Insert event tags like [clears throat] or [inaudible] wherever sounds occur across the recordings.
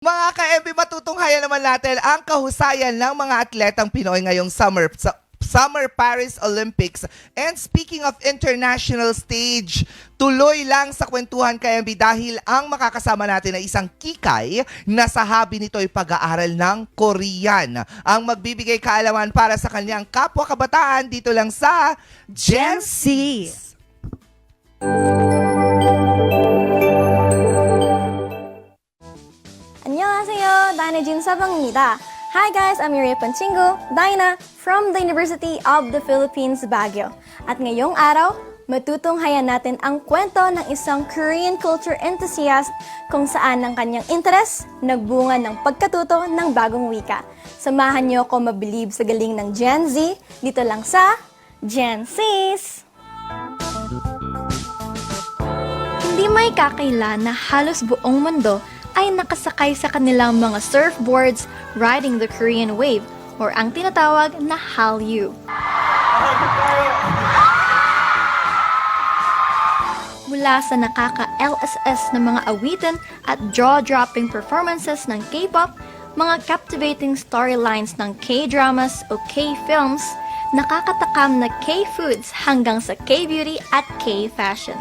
Mga ka-MB, matutunghayan naman natin ang kahusayan ng mga atletang Pinoy ngayong summer sa Summer Paris Olympics. And speaking of international stage, tuloy lang sa kwentuhan ka-MB dahil ang makakasama natin ay isang kikay na sa hobby nito ay pag-aaral ng Korean. Ang magbibigay kaalaman para sa kanyang kapwa kabataan dito lang sa Gen Z. managing Sabangida. Hi guys, I'm Yuria Panchingo, Dina, from the University of the Philippines, Baguio. At ngayong araw, matutunghayan natin ang kwento ng isang Korean culture enthusiast kung saan ang kanyang interes nagbunga ng pagkatuto ng bagong wika. Samahan niyo ako mabilib sa galing ng Gen Z dito lang sa Gen Z's! Hindi may kakaila na halos buong mundo ay nakasakay sa kanilang mga surfboards riding the Korean wave or ang tinatawag na Hallyu. Mula sa nakaka-LSS na mga awitin at jaw-dropping performances ng K-pop, mga captivating storylines ng K-dramas o K-films, nakakatakam na K-foods hanggang sa K-beauty at K-fashion.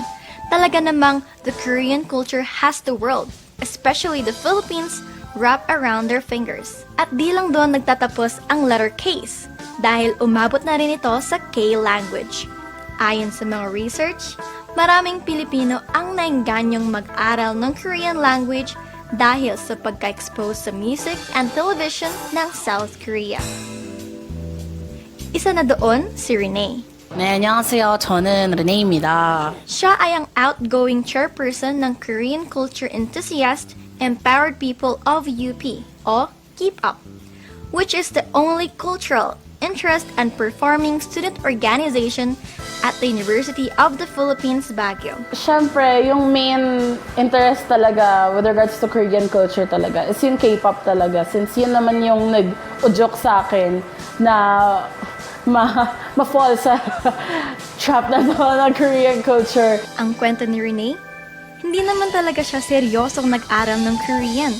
Talaga namang the Korean culture has the world, especially the Philippines, wrapped around their fingers. At di lang doon nagtatapos ang letter K's, dahil umabot na rin ito sa K-language. Ayon sa mga research, maraming Pilipino ang naingganyong mag-aral ng Korean language dahil sa pagka-expose sa music and television ng South Korea. Isa na doon si Renee. 네, 안녕하세요. 저는 르네입니다. Siya ay ang outgoing chairperson ng Korean Culture Enthusiast Empowered People of UP o Keep Up, which is the only cultural, interest, and performing student organization at the University of the Philippines, Baguio. Siyempre, yung main interest talaga with regards to Korean culture talaga is yung K-pop talaga. Since yun naman yung nag-udyok sa akin na ma- ma-fall sa [laughs] trap na to ng Korean culture. Ang kwento ni Renee, hindi naman talaga siya seryosong nag-aral ng Korean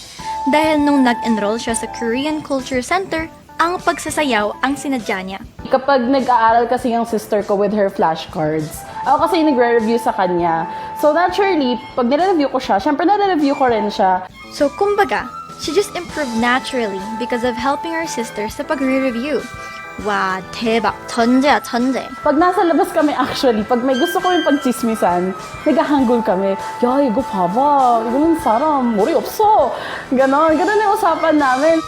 dahil nung nag-enroll siya sa Korean Culture Center, ang pagsasayaw ang sinadya niya. Kapag nag-aaral kasi yung sister ko with her flashcards, ako kasi nagre-review sa kanya. So naturally, pag nire-review ko siya, syempre nare-review ko rin siya. So, kumbaga, she just improved naturally because of helping her sister sa pagre-review. Wow, tebak. Tonja, tonja. Pag nasa labas kami actually, pag may gusto kami pagchismisan, naghahanggol kami. Yay, go paba, ganun saram, mori opso. Ganon, ganon yung usapan namin.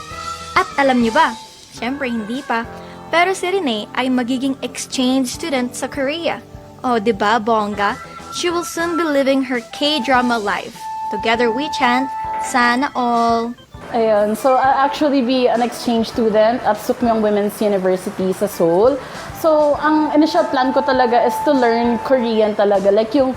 At alam niyo ba? Siyempre hindi pa. Pero si Rene ay magiging exchange student sa Korea. Oh, di ba, bongga? She will soon be living her K-drama life. Together we chant, Sana all! Ayun. So, I'll actually be an exchange student at Sukmyong Women's University sa Seoul. So, ang initial plan ko talaga is to learn Korean talaga. Like yung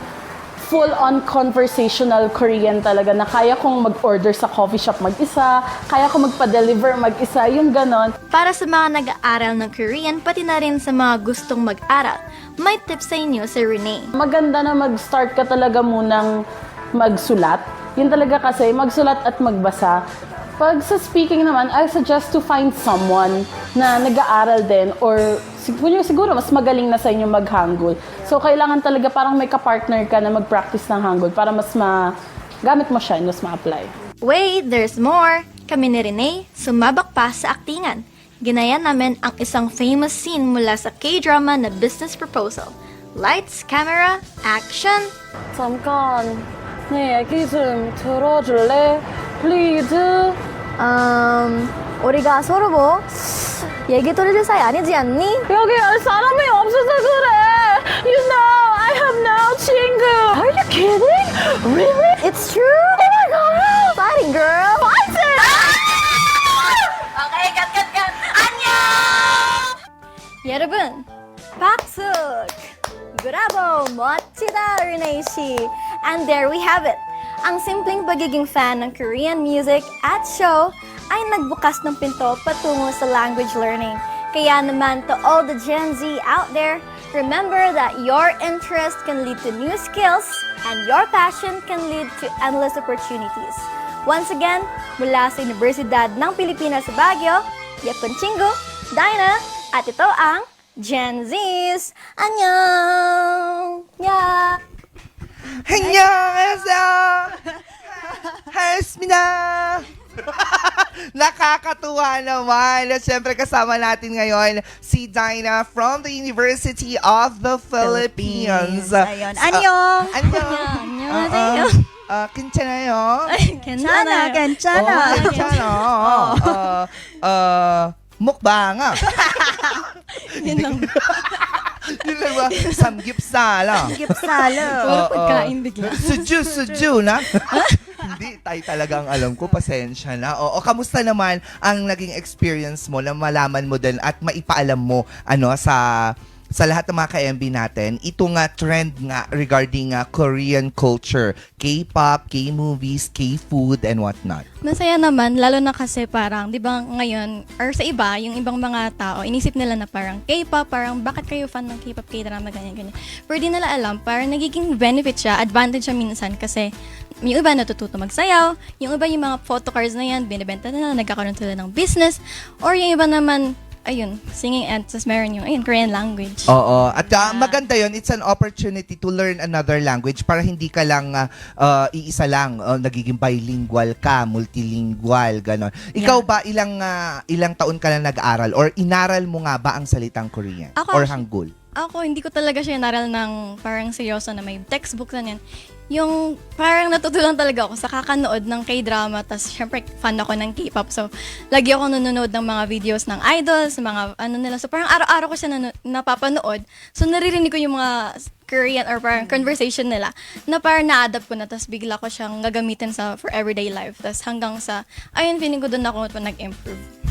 full-on conversational Korean talaga na kaya kong mag-order sa coffee shop mag-isa, kaya kong magpa-deliver mag-isa, yung ganon. Para sa mga nag-aaral ng Korean, pati na rin sa mga gustong mag-aral, may tips sa inyo si Renee. Maganda na mag-start ka talaga munang magsulat. Yun talaga kasi, magsulat at magbasa. Pag sa speaking naman, I suggest to find someone na nag-aaral din or siguro, siguro mas magaling na sa inyo mag-hangul. So, kailangan talaga parang may ka-partner ka na mag-practice ng hangul para mas ma gamit mo siya and mas ma-apply. Wait, there's more! Kami ni Renee, sumabak pa sa aktingan. Ginaya namin ang isang famous scene mula sa K-drama na Business Proposal. Lights, camera, action! 잠깐, 네 얘기 좀 들어줄래? Please. Um, 우리가 서로 뭐 얘기 들을 사이 아니지 않니? 여기 사람이 없어서 그래. You know, I have no 친구. Are you kidding? Really? It's true! Oh my god! Fighting girl! Fighting! Okay, cut, cut, cut! 안녕! 여러분, 박수! Bravo! 멋지다, Renee 씨! And there we have it. Ang simpleng pagiging fan ng Korean music at show ay nagbukas ng pinto patungo sa language learning. Kaya naman to all the Gen Z out there, remember that your interest can lead to new skills and your passion can lead to endless opportunities. Once again, mula sa Universidad ng Pilipinas sa Baguio, Yapon Chingo, Dinah, at ito ang Gen Zs. Annyeong! Yeah! 안녕하세요. 하였습니다. Nakakatuwa naman. At syempre kasama natin ngayon si Dinah from the University of the Philippines. Ayun. Ah, Annyeong! Annyeong. 안녕하세요. Ah, 괜찮아요? [laughs] 괜찮아, 괜찮아. Oh, 괜찮아. [laughs] Uh, uh, mukbanga. [laughs] Yun lang. [laughs] Yun lang ba? Samgipsala. Gipsalo. [laughs] Puro Oo. pagkain bigla. [laughs] Suju, suju na. Hindi, tayo talaga ang alam ko. Pasensya na. Oo, kamusta naman ang naging experience mo na malaman mo din at maipaalam mo ano sa sa lahat ng mga ka-MB natin, ito nga trend nga regarding nga Korean culture, K-pop, K-movies, K-food, and whatnot. Masaya naman, lalo na kasi parang, di ba ngayon, or sa iba, yung ibang mga tao, inisip nila na parang K-pop, parang bakit kayo fan ng K-pop, K-drama, ganyan, ganyan. Pero di nila alam, parang nagiging benefit siya, advantage siya minsan kasi yung iba natututo magsayaw, yung iba yung mga photocards na yan, binibenta nila, nagkakaroon sila ng business, or yung iba naman, ayun, singing and tapos meron yung, ayun, Korean language. Oo. At ah, maganda yon It's an opportunity to learn another language para hindi ka lang ah, ah, iisa lang. ah, nagiging bilingual ka, multilingual, ganon. Ikaw ba, ilang ah, ilang taon ka na nag-aral or inaral mo nga ba ang salitang Korean? Ako, or Hangul? Ako, hindi ko talaga siya naral ng parang seryoso na may textbook na yan. Yung parang natutulang talaga ako sa kakanood ng K-drama, tas syempre fan ako ng K-pop. So, lagi ako nanonood ng mga videos ng idols, mga ano nila. So, parang araw-araw ko siya nano- napapanood. So, naririnig ko yung mga Korean or parang conversation nila na parang na-adapt ko na, tas bigla ko siyang gagamitin sa for everyday life. Tas hanggang sa, ayun, feeling ko doon ako nag-improve.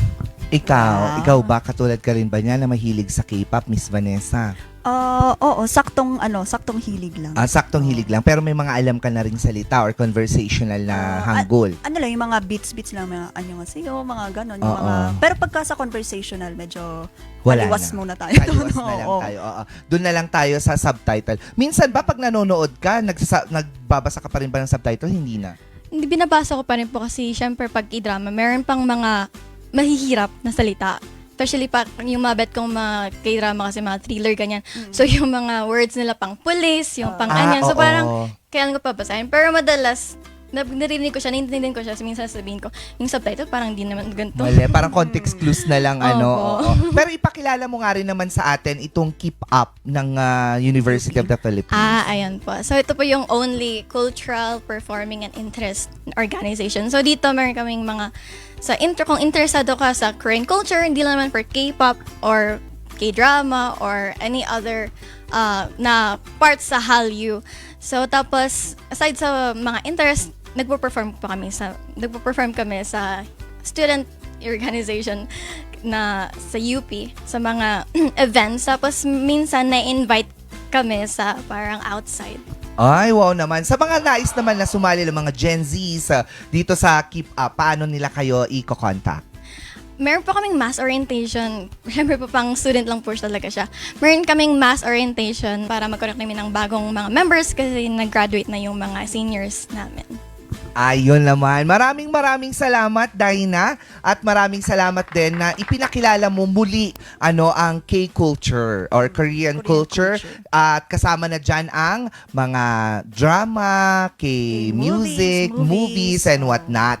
Ikaw, Wow. ikaw ba katulad ka rin ba niya na mahilig sa K-pop, Miss Vanessa? Ah, oo, saktong ano, saktong hilig lang. Ah, saktong hilig lang, pero may mga alam ka na rin salita or conversational na Ah, Hangul. ano lang, yung mga beats-beats lang, mga anyo mga ganon. Yung Oo. mga, pero pagka sa conversational, medyo Wala taliwas na. muna tayo. Taliwas [laughs] na lang Oo. tayo. Oo. Doon na lang tayo sa subtitle. Minsan ba pag nanonood ka, nagsasa- nagbabasa ka pa rin ba ng subtitle? Hindi na. Hindi binabasa ko pa rin po kasi syempre pag i-drama, meron pang mga mahihirap na salita. Especially pa yung mga bet kong mga K-drama kasi mga thriller ganyan. So yung mga words nila pang police, yung pang Ah, anyan. So oo. parang kailangan ko pa basahin. Pero madalas, narinig ko siya, naiintindihan ko siya. So minsan sabihin ko, yung subtitle parang hindi naman ganito. Mali, parang context clues na lang ano. Oo. Pero ipakilala mo nga rin naman sa atin itong Keep Up ng ah, University of the Philippines. Ah, ayan po. So, ito po yung only cultural, performing, and interest organization. So, dito meron kaming mga, sa inter, kung interesado ka sa Korean culture, hindi lang naman for K-pop or K-drama or any other uh, na parts sa Hallyu. So, tapos, aside sa mga interest, nagpo-perform pa kami sa, nagpo-perform kami sa student organization na sa UP, sa mga [clears throat] events. Tapos, minsan na-invite kami sa parang outside. Ay, wow naman. Sa mga nais naman na sumali ng mga Gen Zs ah, dito sa Keep Up, paano nila kayo i-contact? Meron pa kaming mass orientation. [laughs] Siyempre pa pang student lang po siya talaga siya. Meron kaming mass orientation para magkaroon kami ng bagong mga members kasi nag-graduate na yung mga seniors namin. Ayun naman. Maraming maraming salamat, Dina. At maraming salamat din na ipinakilala mo muli ano ang K-culture or Korean, Korean culture. culture. At kasama na dyan ang mga drama, K-music, K-movies, movies, movies, and whatnot.